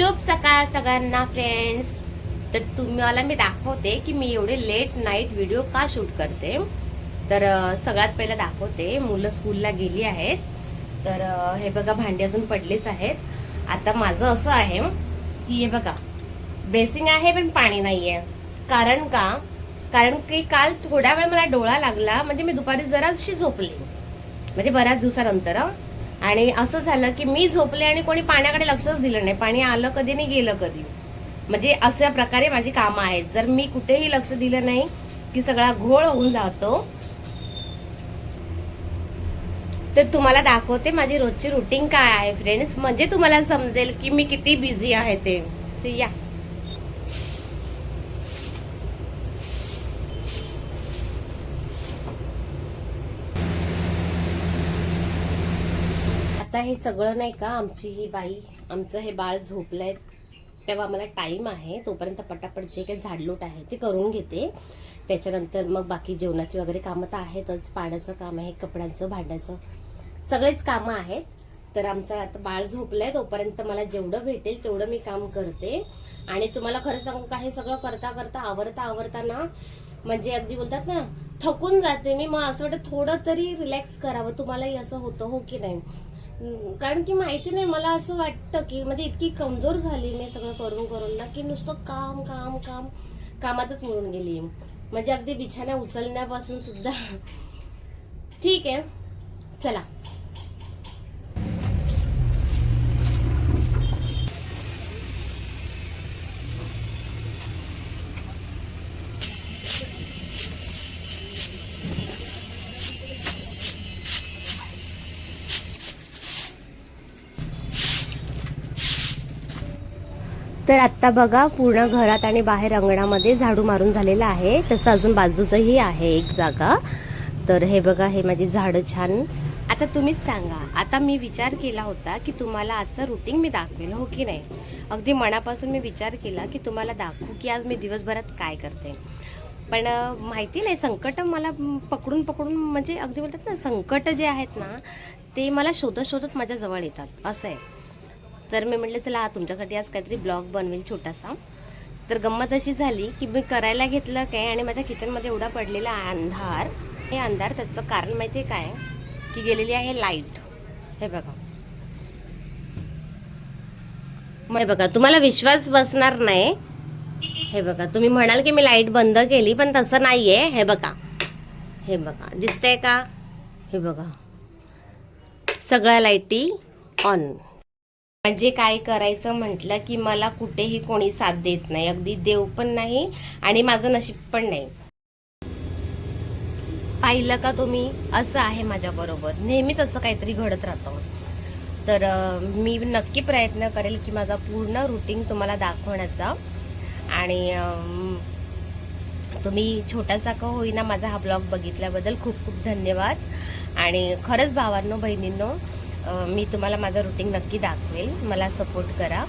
शुभ सकाळ सगळ्यांना फ्रेंड्स तर तुम्हाला मी दाखवते की मी एवढे लेट नाईट व्हिडिओ का शूट करते? तर सगळ्यात पहिलं दाखवते. मुलं स्कूलला गेली आहेत. तर हे बघा भांडी अजून पडलेच आहेत. आता माझं असं आहे की हे बघा बेसिंग आहे पण पाणी नाही आहे कारण का? कारण की काल थोड्या वेळ मला डोळा लागला. म्हणजे मी दुपारी जराशी झोपले. म्हणजे बऱ्याच दिवसानंतर आणि असं झालं की मी झोपले आणि कोणी पाण्याकडे लक्षच दिलं नाही. पाणी आलं कधी नाही गेलं कधी. म्हणजे अशा प्रकारे माझी कामं आहेत. जर मी कुठेही लक्ष दिलं नाही की सगळा घोळ होऊन जातो तर तुम्हाला दाखवते माझी रोजची रुटीन काय आहे फ्रेंड्स म्हणजे तुम्हाला समजेल की मी किती बिझी आहे ते. या. आता हे सगळं नाही का आमची ही बाई आमचं हे बाळ झोपलं आहे तेव्हा मला टाईम आहे. तोपर्यंत पटापट जे काही झाडलोट आहे ते करून घेते. त्याच्यानंतर मग बाकी जेवणाची वगैरे कामं तर आहेतच. पाण्याचं काम आहे कपड्यांचं भांड्याचं. सगळेच कामं आहेत. तर आमचं आता बाळ झोपलं आहे तोपर्यंत मला जेवढं भेटेल तेवढं मी काम करते. आणि तुम्हाला खरं सांगू का हे सगळं करता करता आवरता आवरता ना म्हणजे अगदी बोलतात ना थकून जाते मी. मग असं वाटतं थोडं तरी रिलॅक्स करावं. तुम्हालाही असं होतं हो की नाही? कारण की माहिती नाही मला असं वाटतं की म्हणजे इतकी कमजोर झाली मी सगळं करून करून ना की नुसतं काम काम काम कामातच मिळून गेली. म्हणजे अगदी बिछाण्या उचलण्यापासून सुद्धा. ठीक आहे. चला. तर आत्ता बघा पूर्ण घरात आणि बाहेर अंगणामध्ये झाडू मारून झालेलं आहे. तसं अजून बाजूचंही आहे एक जागा. तर हे बघा हे माझी झाडं छान. आता तुम्हीच सांगा आता मी विचार केला होता की तुम्हाला आजचं रुटीन मी दाखवेल हो की नाही? अगदी मनापासून मी विचार केला की तुम्हाला दाखवू की आज मी दिवसभरात काय करते. पण माहिती नाही संकट मला पकडून पकडून म्हणजे अगदी बोलतात ना संकट जे आहेत ना ते मला शोधत शोधत माझ्याजवळ येतात. असं आहे. तर मी म्हटलं चला तुमच्यासाठी आज काहीतरी ब्लॉग बनवेल छोटासा. तर गंमत अशी झाली की मी करायला घेतलं काय आणि माझ्या किचनमध्ये एवढा पडलेला अंधार. हे अंधार त्याचं कारण माहिती आहे काय? की गेलेली आहे लाइट. हे बघा. मग हे बघा तुम्हाला विश्वास बसणार नाही. हे बघा तुम्ही म्हणाल की मी लाइट बंद केली पण तसं नाही आहे हे बघा. हे बघा दिसतंय का? हे बघा. सगळ्या लाईटी ऑन. म्हणजे काय करायचं म्हटलं की मला कुठेही कोणी साथ देत नाही. अगदी देव पण नाही आणि माझं नशीब पण नाही. पाहिलं का तुम्ही? असं आहे माझ्याबरोबर नेहमीच असं काहीतरी घडत राहतं. तर मी नक्की प्रयत्न करेल की माझा पूर्ण रुटीन तुम्हाला दाखवण्याचा. आणि तुम्ही छोटासा का होईना माझा हा ब्लॉग बघितल्याबद्दल खूप खूप धन्यवाद. आणि खरंच भावांनो बहिणींनो मी तुम्हाला माझं रुटीन नक्की दाखवेल. मला सपोर्ट करा.